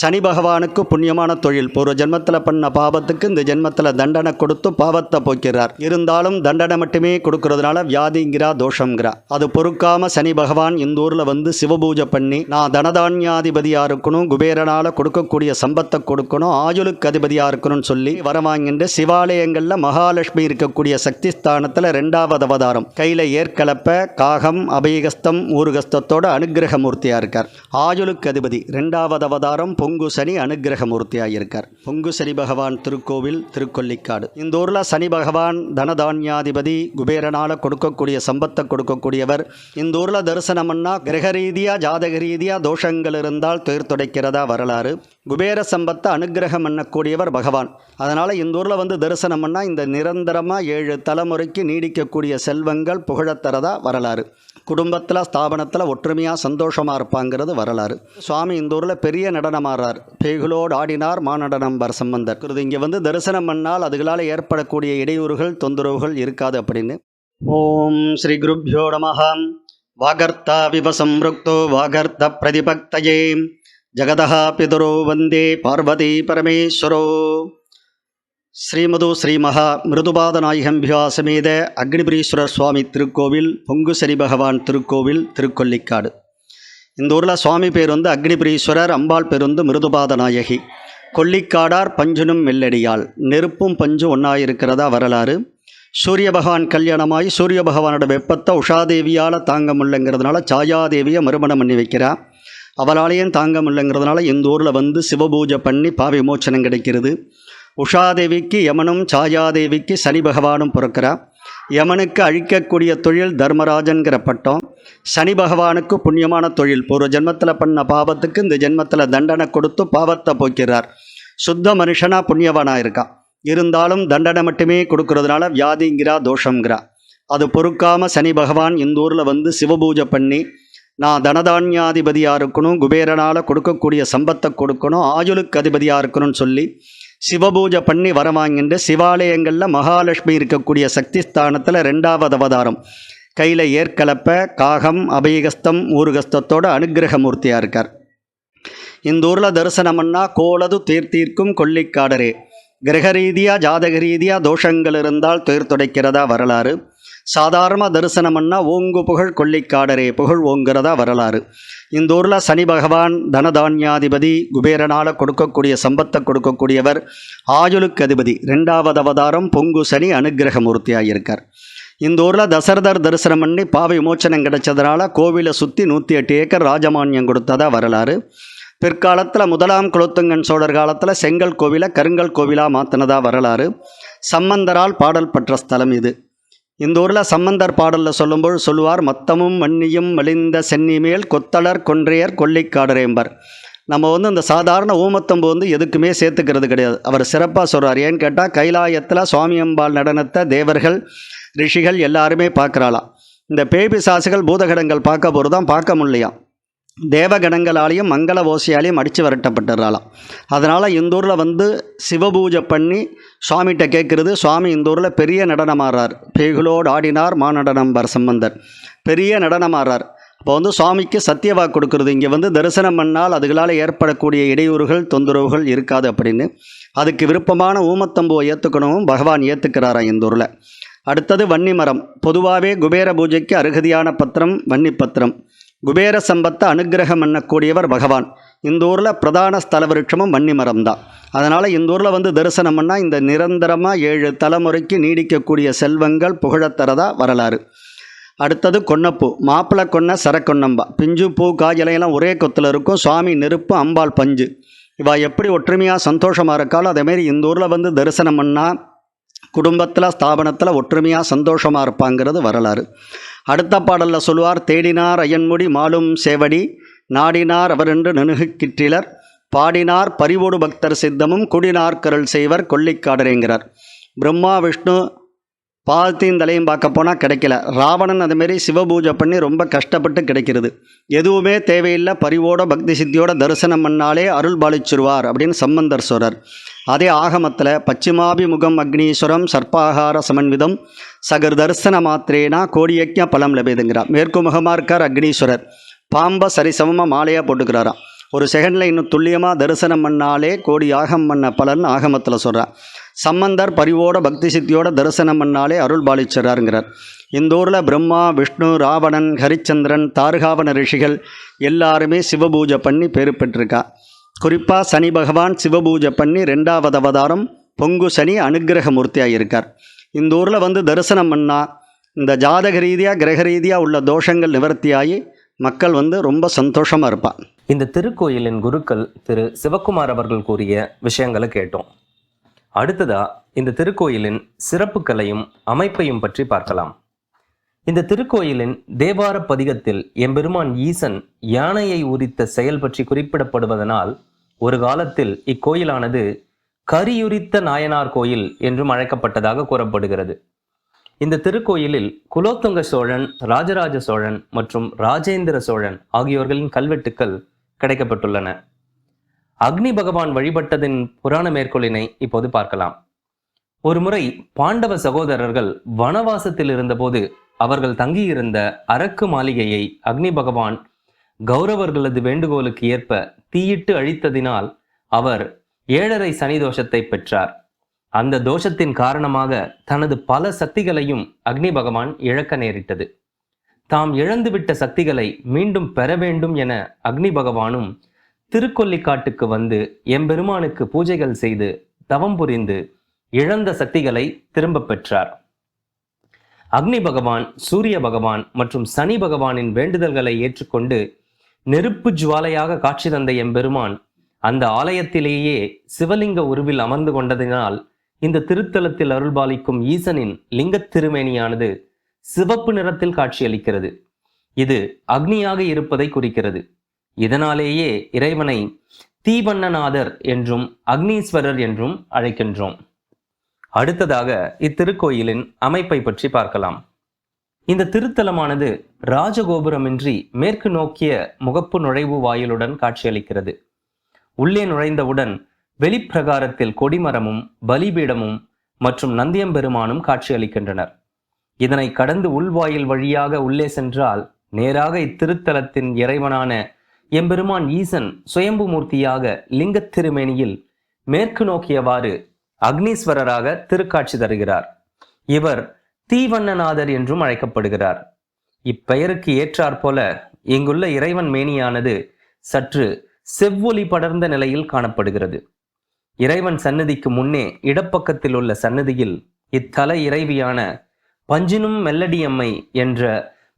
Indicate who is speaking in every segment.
Speaker 1: சனி பகவானுக்கு புண்ணியமான தொழில். பூர்வ ஜென்மத்தில் பண்ண பாவத்துக்கு இந்த ஜென்மத்தில் தண்டனை கொடுத்து பாவத்தை போக்கிறார். இருந்தாலும் தண்டனை மட்டுமே கொடுக்கறதுனால வியாதிங்கிறா தோஷங்கிறா அது பொறுக்காம சனி பகவான் இந்த ஊரில் வந்து சிவபூஜை பண்ணி நான் தனதான்யாதிபதியாக இருக்கணும் குபேரனால் கொடுக்கக்கூடிய சம்பத்தை கொடுக்கணும் ஆயுளுக்கு அதிபதியாக இருக்கணும்னு சொல்லி வரவாங்கிட்டு சிவாலயங்களில் மகாலட்சுமி இருக்கக்கூடிய சக்தி ஸ்தானத்தில் ரெண்டாவது அவதாரம். கையில் ஏற்கலப்ப காகம் அபயகஸ்தம் ஊருகஸ்தத்தோட அனுகிரகமூர்த்தியாக இருக்கார். ஆயுளுக்கு அதிபதி. ரெண்டாவது அவதாரம் பொங்கு சனி அனுகிரகமூர்த்தியாக இருக்கார் பொங்கு சனி பகவான் திருக்கோவில் திருக்கொல்லிக்காடு. இந்த ஊரில் சனி பகவான் தனதான்யாதிபதி குபேரனால் கொடுக்கக்கூடிய சம்பத்தை கொடுக்கக்கூடியவர். இந்த ஊரில் தரிசனம்னா கிரக ரீதியாக ஜாதக ரீதியாக தோஷங்கள் இருந்தால் துயர் துடைக்கிறதா வரலாறு. குபேர சம்பத்தை அனுகிரகம் பண்ணக்கூடியவர் பகவான். அதனால் இந்த ஊரில் வந்து தரிசனம் பண்ணால் இந்த நிரந்தரமாக ஏழு தலைமுறைக்கு நீடிக்கக்கூடிய செல்வங்கள் புகழத்தரதா வரலாறு. குடும்பத்தில் ஸ்தாபனத்தில் ஒற்றுமையாக சந்தோஷமாக இருப்பாங்கிறது வரலாறு. சுவாமி இந்த ஊரில் பெரிய நடனமாறார் பேகுலோடு ஆடினார் மாநடனம்பர் சம்பந்தர். இது இங்கே வந்து தரிசனம் பண்ணால் அதுகளால் ஏற்படக்கூடிய இடையூறுகள் தொந்தரவுகள் இருக்காது அப்படின்னு. ஓம் ஸ்ரீ குருப்யோ நமஹாம் வாகர்த்தா விவசம்ருக்தோ வாகர்த்த பிரதிபக்தயே. ஜகதः பிதுரோ வந்தே பார்வதி பரமேஸ்வரோ ஸ்ரீமது ஸ்ரீமகா மிருதுபாதநாயகம்பியா சமேத அக்னிபுரீஸ்வரர் சுவாமி திருக்கோவில் பொங்கு சனி பகவான் திருக்கோவில் திருக்கொல்லிக்காடு. இந்த ஊரில் சுவாமி பேர் வந்து அக்னிபுரீஸ்வரர் அம்பாள் பேர் வந்து மிருதுபாதநாயகி. கொல்லிக்காடார் பஞ்சுனும் மெல்லடியாள். நெருப்பும் பஞ்சும் ஒன்றாயிருக்கிறதா வரலாறு. சூரிய பகவான் கல்யாணமாகி சூரிய பகவானோட வெப்பத்தை உஷாதேவியால் தாங்க முடியலங்கிறதுனால சாயாதேவியை மறுமணம் பண்ணி வைக்கிறான் அவளாலேயும் தாங்க முடியலங்கிறதுனால இந்த ஊரில் வந்து சிவபூஜை பண்ணி பாவ விமோச்சனம் கிடைக்கிறது. உஷாதேவிக்கு யமனும் சாயாதேவிக்கு சனி பகவானும் பிறக்கிறா யமனுக்கு அழிக்கக்கூடிய தொழில் தர்மராஜன்கிற பட்டம். சனி பகவானுக்கு புண்ணியமான தொழில். பூர்வ ஜென்மத்தில் பண்ண பாவத்துக்கு இந்த ஜென்மத்தில் தண்டனை கொடுத்து பாவத்தை போக்கிறார். சுத்த மனுஷனாக புண்ணியவனாக இருக்கான் இருந்தாலும் தண்டனை மட்டுமே கொடுக்கறதுனால வியாதிங்கிறா தோஷங்கிறா அது பொறுக்காமல் சனி பகவான் இந்த ஊரில் வந்து சிவபூஜை பண்ணி நான் தனதான்யாதிபதியாக இருக்கணும் குபேரனால் கொடுக்கக்கூடிய சம்பத்தை கொடுக்கணும் ஆயுளுக்கு அதிபதியாக இருக்கணும்னு சொல்லி சிவபூஜை பண்ணி வரவாங்கிட்டு சிவாலயங்களில் மகாலட்சுமி இருக்கக்கூடிய சக்தி ஸ்தானத்தில் ரெண்டாவது அவதாரம். கையில் ஏற்கலப்ப காகம் அபயகஸ்தம் ஊருகஸ்தத்தோட அனுகிரகமூர்த்தியாக இருக்கார். இந்த ஊரில் தரிசனம்னா கோலது தீர்த்தீர்க்கும் கொல்லிக்காடரே. கிரக ரீதியாக ஜாதக ரீதியாக தோஷங்கள் இருந்தால் துயர் துடைக்கிறதா வரலாறு. சாதாரண தரிசனம்னா ஓங்கு புகழ் கொல்லிக்காடரே புகழ் ஓங்குறதா வரலாறு. இந்த ஊரில் சனி பகவான் தனதான்யாதிபதி குபேரனால் கொடுக்கக்கூடிய சம்பத்தை கொடுக்கக்கூடியவர் ஆயுளுக்கு அதிபதி. ரெண்டாவது அவதாரம் பொங்கு சனி அனுகிரகமூர்த்தியாக இருக்கார் இந்த ஊரில் தசரதர் தரிசனம் பண்ணி பாவை விமோச்சனம் கிடைச்சதுனால கோவிலை சுற்றி நூற்றி எட்டு ஏக்கர் ராஜமானியம் கொடுத்ததா வரலாறு. பிற்காலத்தில் முதலாம் குலோத்துங்கன் சோழர் காலத்தில் செங்கல் கோவிலை கருங்கல் கோவிலாக மாற்றினதா வரலாறு. சம்பந்தரால் பாடல் பெற்ற ஸ்தலம் இது. இந்த ஊரில் சம்பந்தர் பாடலில் சொல்லும்போது சொல்லுவார் மத்தமும் மண்ணியும் மலிந்த சென்னி மேல் கொத்தளர் கொன்றையர் கொல்லிக்காடரேம்பர் நம்ம வந்து இந்த சாதாரண ஊமத்தம்பு வந்து எதுக்குமே சேர்த்துக்கிறது கிடையாது. அவர் சிறப்பாக சொல்கிறார் ஏன்னு கேட்டால் கைலாயத்தில் சுவாமி அம்பாள் நடனத்தை தேவர்கள் ரிஷிகள் எல்லாருமே பார்க்குறாளாம். இந்த பேபி சாசுகள் பூதகடங்கள் பார்க்க போகிறதான் பார்க்க முடியலையாம். தேவகணங்களாலேயும் மங்கள ஓசையாலையும் அடித்து விரட்டப்பட்டுறாளாம். அதனால் இந்த ஊரில் வந்து சிவபூஜை பண்ணி சுவாமிகிட்ட கேட்குறது சுவாமி இந்த ஊரில் பெரிய நடனமாறார் பேகுலோடு ஆடினார் மாநடனம் பர் சம்பந்தர் பெரிய நடனமாறார் அப்போ வந்து சுவாமிக்கு சத்தியவா கொடுக்குறது. இங்கே வந்து தரிசனம் பண்ணால் அதுகளால் ஏற்படக்கூடிய இடையூறுகள் தொந்தரவுகள் இருக்காது அப்படின்னு. அதுக்கு விருப்பமான ஊமத்தம்புவை ஏற்றுக்கணும் பகவான் ஏற்றுக்கிறாராம் இந்த ஊரில். அடுத்தது வன்னி மரம் பொதுவாகவே குபேர பூஜைக்கு அருகதியான பத்திரம் வன்னி பத்திரம் குபேர சம்பத்தை அனுகிரகம் பண்ணக்கூடியவர் பகவான். இந்த ஊரில் பிரதான ஸ்தல விருட்சமும் வன்னி மரம் தான். அதனால் இந்த ஊரில் வந்து தரிசனம் பண்ணால் இந்த நிரந்தரமாக ஏழு தலைமுறைக்கு நீடிக்கக்கூடிய செல்வங்கள் புகழத்தரதா வரலாறு. அடுத்தது கொன்னப்பூ. மாப்பிள்ளை கொன்ன சரக்கொன்னம்பா. பிஞ்சு பூ காய்களையெல்லாம் ஒரே கொத்தில் இருக்கும். சுவாமி நெருப்பு அம்பாள் பஞ்சு. இவா எப்படி ஒற்றுமையாக சந்தோஷமாக இருக்காளோ அதேமாரி இந்த ஊரில் வந்து தரிசனம் பண்ணால் குடும்பத்தில் ஸ்தாபனத்தில் ஒற்றுமையாக சந்தோஷமாக இருப்பாங்கிறது வரலாறு. அடுத்த பாடலில் சொல்லுவார் தேடினார் அயன்முடி மாலும் சேவடி நாடினார் அவரென்று நெனுகுக்கிற்றிலர் பாடினார் பரிவோடு பக்தர் சித்தமும் குடினார் கருள் செய்வர் கொல்லிக்காடரேங்கிறார் பிரம்மா விஷ்ணு பாதத்தையும் தலையும் பார்க்க போனால் கிடைக்கல. ராவணன் அதுமாரி சிவபூஜை பண்ணி ரொம்ப கஷ்டப்பட்டு கிடைக்கிறது. எதுவுமே தேவையில்லை. பரிவோட பக்தி சித்தியோட தரிசனம் பண்ணாலே அருள் பாலிச்சிருவார் அப்படின்னு சம்பந்தர் சொல்கிறார் அதே ஆகமத்தில் பச்சிமாபிமுகம் அக்னீஸ்வரம் சர்ப்பாகார சமன்விதம் சகர் தரிசன மாத்திரேனா கோடியக்கிய பலம் லபேதுங்கிறார். மேற்கு முகமாக இருக்கார் அக்னீஸ்வரர். பாம்பை சரிசமமாக மாலையாக போட்டுக்கிறாராம். ஒரு செகண்டில் இன்னும் துல்லியமாக தரிசனம் பண்ணாலே கோடி ஆகம் பண்ண பலன் ஆகமத்தில் சொல்கிறான் சம்பந்தர் பரிவோட பக்தி சித்தியோட தரிசனம் பண்ணாலே அருள் பாலிச்சராருங்கிறார் இந்த ஊரில் பிரம்மா விஷ்ணு ராவணன் ஹரிச்சந்திரன் தாருகாவன ரிஷிகள் எல்லாருமே சிவபூஜை பண்ணி பேர் பெற்றிருக்கா. குறிப்பாக சனி பகவான் சிவபூஜை பண்ணி ரெண்டாவது அவதாரம் பொங்கு சனி அனுக்கிரக மூர்த்தியாக இருக்கார். இந்த ஊரில் வந்து தரிசனம் பண்ணால் இந்த ஜாதக ரீதியாக கிரக ரீதியாக உள்ள தோஷங்கள் நிவர்த்தியாகி மக்கள் வந்து ரொம்ப சந்தோஷமாக இருப்பாள்
Speaker 2: இந்த திருக்கோயிலின் குருக்கள் திரு சிவக்குமார் அவர்கள் கூறிய விஷயங்களை கேட்டோம். அடுத்ததா இந்த திருக்கோயிலின் சிறப்புகளையும் அமைப்பையும் பற்றி பார்க்கலாம். இந்த திருக்கோயிலின் தேவார பதிகத்தில் எம்பெருமான் ஈசன் யானையை உரித்த செயல் பற்றி குறிப்பிடப்படுவதனால் ஒரு காலத்தில் இக்கோயிலானது கரியுரித்த நாயனார் கோயில் என்றும் அழைக்கப்பட்டதாக கூறப்படுகிறது. இந்த திருக்கோயிலில் குலோத்துங்க சோழன் ராஜராஜ சோழன் மற்றும் ராஜேந்திர சோழன் ஆகியோர்களின் கல்வெட்டுக்கள் கிடைக்கப்பட்டுள்ளன. அக்னி பகவான் வழிபட்டதின் புராண மேற்கோளினை இப்போது பார்க்கலாம். ஒருமுறை பாண்டவ சகோதரர்கள் வனவாசத்தில் இருந்தபோது அவர்கள் தங்கியிருந்த அரக்கு மாளிகையை அக்னி பகவான் கௌரவர்களது வேண்டுகோளுக்கு ஏற்ப தீயிட்டு அழித்ததினால் அவர் ஏழரை சனி தோஷத்தை பெற்றார். அந்த தோஷத்தின் காரணமாக தனது பல சக்திகளையும் அக்னி பகவான் இழக்க நேரிட்டது. தாம் இழந்துவிட்ட சக்திகளை மீண்டும் பெற வேண்டும் என அக்னி பகவானும் திருக்கொல்லிக்காட்டுக்கு வந்து எம்பெருமானுக்கு பூஜைகள் செய்து தவம் புரிந்து இழந்த சக்திகளை திரும்ப பெற்றார். அக்னி பகவான் சூரிய பகவான் மற்றும் சனி பகவானின் வேண்டுதல்களை ஏற்றுக்கொண்டு நெருப்பு ஜுவாலையாக காட்சி தந்த எம்பெருமான் அந்த ஆலயத்திலேயே சிவலிங்க உருவில் அமர்ந்து கொண்டதினால் இந்த திருத்தலத்தில் அருள்பாலிக்கும் ஈசனின் லிங்கத் திருமேனியானது சிவப்பு நிறத்தில் காட்சியளிக்கிறது. இது அக்னியாக இருப்பதை குறிக்கிறது. இதனாலேயே இறைவனை தீவண்ணநாதர் என்றும் அக்னீஸ்வரர் என்றும் அழைக்கின்றோம். அடுத்ததாக இத்திருக்கோயிலின் அமைப்பை பற்றி பார்க்கலாம். இந்த திருத்தலமானது ராஜகோபுரமின்றி மேற்கு நோக்கிய முகப்பு நுழைவு வாயிலுடன் காட்சியளிக்கிறது. உள்ளே நுழைந்தவுடன் வெளிப்பிரகாரத்தில் கொடிமரமும் பலிபீடமும் மற்றும் நந்தியம்பெருமானும் காட்சியளிக்கின்றனர். இதனை கடந்து உள்வாயில் வழியாக உள்ளே சென்றால் நேராக இத்திருத்தலத்தின் இறைவனான எம்பெருமான் ஈசன் சுயம்பு மூர்த்தியாக லிங்கத் திருமேனியில் மேற்கு நோக்கியவாறு அக்னீஸ்வரராக திருக்காட்சி தருகிறார். இவர் தீவண்ணநாதர் என்றும் அழைக்கப்படுகிறார். இப்பெயருக்கு ஏற்றாற்போல இங்குள்ள இறைவன் மேனியானது சற்று செவ்வொலி படர்ந்த நிலையில் காணப்படுகிறது. இறைவன் சன்னதிக்கு முன்னே இடப்பக்கத்தில் உள்ள சன்னதியில் இத்தல இறைவியான பஞ்சினும் மெல்லடியம்மை என்ற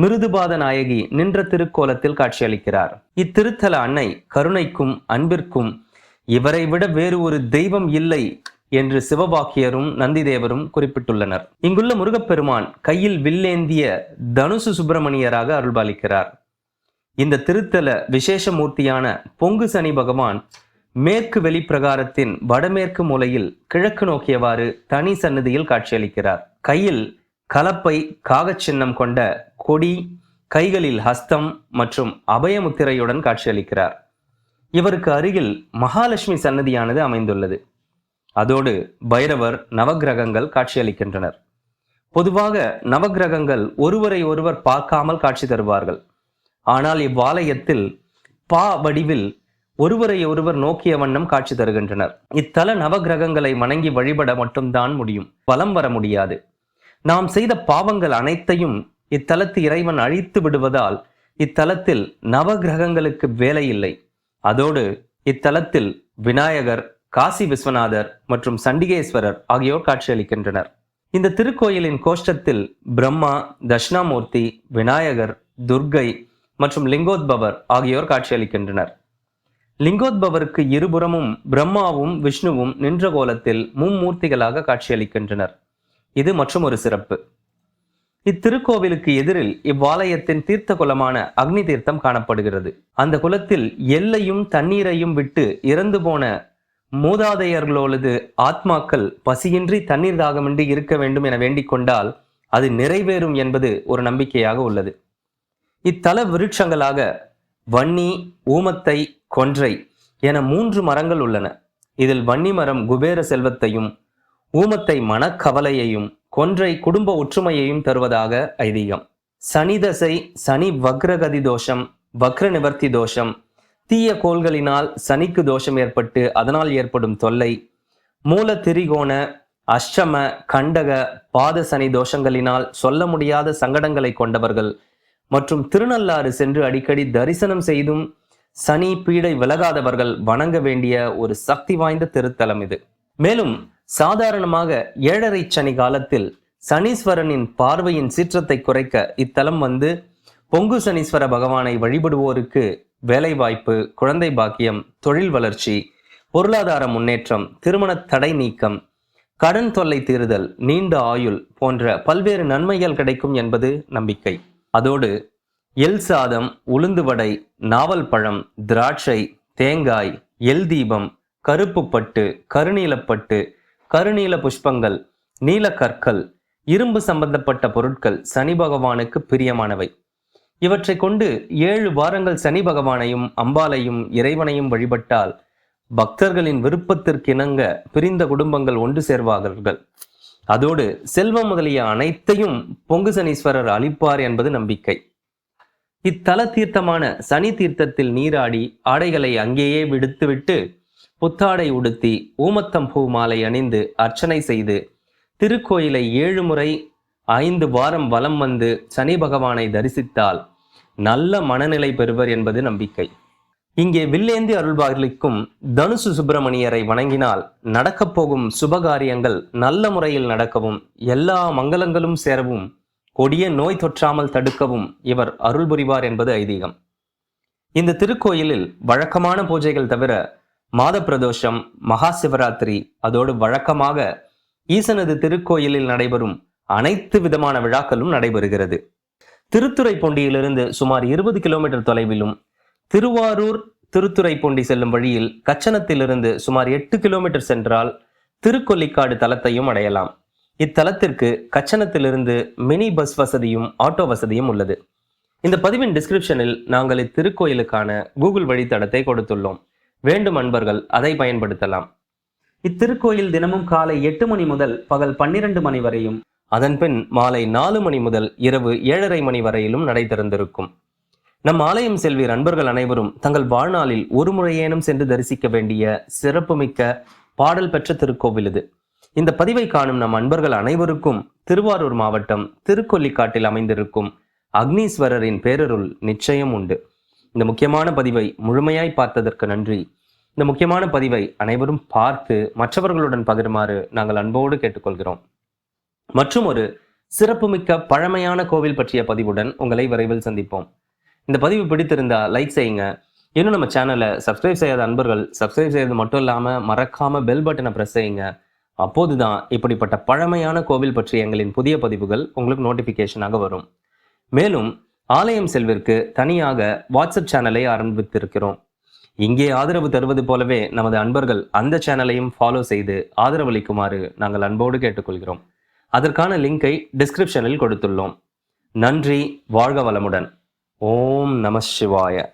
Speaker 2: மிருதுபாத நாயகி நின்ற திருக்கோலத்தில் காட்சியளிக்கிறார். இத்திருத்தல அன்னை கருணைக்கும் அன்பிற்கும் இவரை விட வேறு ஒரு தெய்வம் இல்லை என்று சிவபாக்கியரும் நந்திதேவரும் குறிப்பிட்டுள்ளனர். இங்குள்ள முருகப்பெருமான் கையில் வில்லேந்திய தனுசு சுப்பிரமணியராக அருள்பாலிக்கிறார். இந்த திருத்தல விசேஷ மூர்த்தியான பொங்கு சனி பகவான் மேற்கு வெளிப்பிரகாரத்தின் வடமேற்கு மூலையில் கிழக்கு நோக்கியவாறு தனி சன்னதியில் காட்சியளிக்கிறார். கையில் கலப்பை காகச் சின்னம் கொண்ட கொடி கைகளில் ஹஸ்தம் மற்றும் அபயமுத்திரையுடன் காட்சியளிக்கிறார். இவருக்கு அருகில் மகாலட்சுமி சன்னதியானது அமைந்துள்ளது. அதோடு பைரவர் நவகிரகங்கள் காட்சியளிக்கின்றனர். பொதுவாக நவகிரகங்கள் ஒருவரை ஒருவர் பார்க்காமல் காட்சி தருவார்கள். ஆனால் இவ்வாலயத்தில் பா வடிவில் ஒருவரை ஒருவர் நோக்கிய வண்ணம் காட்சி தருகின்றனர். இத்தல நவகிரகங்களை வணங்கி வழிபட மட்டும்தான் முடியும். வலம் வர முடியாது. நாம் செய்த பாவங்கள் அனைத்தையும் இத்தலத்து இறைவன் அழித்து விடுவதால் இத்தலத்தில் நவகிரகங்களுக்கு வேலை இல்லை அதோடு இத்தலத்தில் விநாயகர் காசி விஸ்வநாதர் மற்றும் சண்டிகேஸ்வரர் ஆகியோர் காட்சியளிக்கின்றனர். இந்த திருக்கோயிலின் கோஷ்டத்தில் பிரம்மா தட்சிணாமூர்த்தி விநாயகர் துர்க்கை மற்றும் லிங்கோத்பவர் ஆகியோர் காட்சியளிக்கின்றனர். லிங்கோத்பவருக்கு இருபுறமும் பிரம்மாவும் விஷ்ணுவும் நின்ற கோலத்தில் மும்மூர்த்திகளாக காட்சியளிக்கின்றனர். இது மற்றும் ஒரு சிறப்பு. இத்திருக்கோவிலுக்கு எதிரில் இவ்வாலயத்தின் தீர்த்த குலமான அக்னி தீர்த்தம் காணப்படுகிறது. அந்த குலத்தில் எல்லையும் தண்ணீரையும் விட்டு இறந்து போன மூதாதையர்களோடது ஆத்மாக்கள் பசியின்றி தண்ணீர் தாகமின்றி இருக்க வேண்டும் என வேண்டிக் கொண்டால் அது நிறைவேறும் என்பது ஒரு நம்பிக்கையாக உள்ளது. இத்தல விருட்சங்களாக வன்னி ஊமத்தை கொன்றை என மூன்று மரங்கள் உள்ளன. இதில் வன்னி மரம் குபேர செல்வத்தையும் ஊமத்தை மனக்கவலையையும் கொன்றை குடும்ப ஒற்றுமையையும் தருவதாக ஐதீகம். சனி தசை சனி வக்ரகதி தோஷம் வக்ர நிவர்த்தி தோஷம் தீய கோள்களினால் சனிக்கு தோஷம் ஏற்பட்டு அதனால் ஏற்படும் தொல்லை மூல திரிகோண அஷ்டம கண்டக பாத சனி தோஷங்களினால் சொல்ல முடியாத சங்கடங்களை கொண்டவர்கள் மற்றும் திருநள்ளாறு சென்று அடிக்கடி தரிசனம் செய்தும் சனி பீடை விலகாதவர்கள் வணங்க வேண்டிய ஒரு சக்தி வாய்ந்த திருத்தலம் இது. மேலும் சாதாரணமாக ஏழரை சனி காலத்தில் சனீஸ்வரனின் பார்வையின் சீற்றத்தை குறைக்க இத்தலம் வந்து பொங்கு சனீஸ்வர பகவானை வழிபடுவோருக்கு வேலைவாய்ப்பு குழந்தை பாக்கியம் தொழில் வளர்ச்சி பொருளாதார முன்னேற்றம் திருமண தடை நீக்கம் கடன் தொல்லை தீருதல் நீண்ட ஆயுள் போன்ற பல்வேறு நன்மைகள் கிடைக்கும் என்பது நம்பிக்கை. அதோடு எல் சாதம் உளுந்து வடை நாவல் பழம் திராட்சை தேங்காய் எல் தீபம் கருப்பு பட்டு கருநீலப்பட்டு கருநீல புஷ்பங்கள் நீல கற்கள் இரும்பு சம்பந்தப்பட்ட பொருட்கள் சனி பகவானுக்கு பிரியமானவை. இவற்றை கொண்டு ஏழு வாரங்கள் சனி பகவானையும் அம்பாலையும் இறைவனையும் வழிபட்டால் பக்தர்களின் விருப்பத்திற்கிணங்க பிரிந்த குடும்பங்கள் ஒன்று சேர்வார்கள். அதோடு செல்வம் முதலிய அனைத்தையும் பொங்கு சனீஸ்வரர் அளிப்பார் என்பது நம்பிக்கை. இத்தல தீர்த்தமான சனி தீர்த்தத்தில் நீராடி ஆடைகளை அங்கேயே விடுத்துவிட்டு புத்தாடை உடுத்தி ஊமத்தம் பூ மாலை அணிந்து அர்ச்சனை செய்து திருக்கோயிலை ஏழு முறை ஐந்து வாரம் வலம் வந்து சனி பகவானை தரிசித்தால் நல்ல மனநிலை பெறுவர் என்பது நம்பிக்கை. இங்கே வில்லேந்தி அருள்பாலிக்கும் தனுசு சுப்பிரமணியரை வணங்கினால் நடக்கப் போகும் சுபகாரியங்கள் நல்ல முறையில் நடக்கவும் எல்லா மங்களங்களும் சேரவும் கொடிய நோய் தொற்றாமல் தடுக்கவும் இவர் அருள் புரிவார் என்பது ஐதீகம். இந்த திருக்கோயிலில் வழக்கமான பூஜைகள் தவிர மாத பிரதோஷம் மகா சிவராத்திரி அதோடு வழக்கமாக ஈசனது திருக்கோயிலில் நடைபெறும் அனைத்து விதமான விழாக்களும் நடைபெறுகிறது. திருத்துறைப்பூண்டியிலிருந்து சுமார் இருபது கிலோமீட்டர் தொலைவிலும் திருவாரூர் திருத்துறைப்பூண்டி செல்லும் வழியில் கச்சனத்திலிருந்து சுமார் எட்டு கிலோமீட்டர் சென்றால் திருக்கொல்லிக்காடு தலத்தையும் அடையலாம். இத்தலத்திற்கு கச்சனத்திலிருந்து மினி பஸ் வசதியும் ஆட்டோ வசதியும் உள்ளது. இந்த பதிவின் டிஸ்கிரிப்ஷனில் நாங்கள் இத்திருக்கோயிலுக்கான கூகுள் வழித்தடத்தை கொடுத்துள்ளோம். வேண்டும் அன்பர்கள் அதை பயன்படுத்தலாம். இத்திருக்கோயில் தினமும் காலை எட்டு மணி முதல் பகல் பன்னிரண்டு மணி வரையும். அதன்பின் மாலை நாலு மணி முதல் இரவு ஏழரை மணி வரையிலும் நடை திறந்திருக்கும் நம் ஆலயம் செல்வீர் அன்பர்கள் அனைவரும் தங்கள் வாழ்நாளில் ஒரு முறையேனும் சென்று தரிசிக்க வேண்டிய சிறப்புமிக்க பாடல் பெற்ற திருக்கோவில் இது. இந்த பதிவை காணும் நம் அன்பர்கள் அனைவருக்கும் திருவாரூர் மாவட்டம் திருக்கொல்லிக்காட்டில் அமைந்திருக்கும் அக்னீஸ்வரரின் பேரருள் நிச்சயம் உண்டு. இந்த முக்கியமான பதிவை முழுமையாய் பார்த்ததற்கு நன்றி. இந்த முக்கியமான பதிவை அனைவரும் பார்த்து மற்றவர்களுடன் பகிருமாறு நாங்கள் அன்போடு கேட்டுக்கொள்கிறோம். மற்றும் ஒரு சிறப்புமிக்க பழமையான கோவில் பற்றிய பதிவுடன் உங்களை விரைவில் சந்திப்போம். இந்த பதிவு பிடித்திருந்தா லைக் செய்யுங்க. இன்னும் நம்ம சேனலை சப்ஸ்கிரைப் செய்யாத அன்பர்கள் சப்ஸ்கிரைப் செய்யறது மட்டும் இல்லாமல் மறக்காம பெல் பட்டனை ப்ரெஸ் செய்யுங்க. அப்போதுதான் இப்படிப்பட்ட பழமையான கோவில் பற்றிய எங்களின் புதிய பதிவுகள் உங்களுக்கு நோட்டிஃபிகேஷனாக வரும். மேலும் ஆலயம் செல்விற்கு தனியாக வாட்ஸ்அப் சேனலை ஆரம்பித்திருக்கிறோம். இங்கே ஆதரவு தருவது போலவே நமது அன்பர்கள் அந்த சேனலையும் ஃபாலோ செய்து ஆதரவளிக்குமாறு நாங்கள் அன்போடு கேட்டுக்கொள்கிறோம். அதற்கான லிங்கை டிஸ்கிரிப்ஷனில் கொடுத்துள்ளோம். நன்றி வாழ்க வளமுடன். ஓம் நம சிவாய.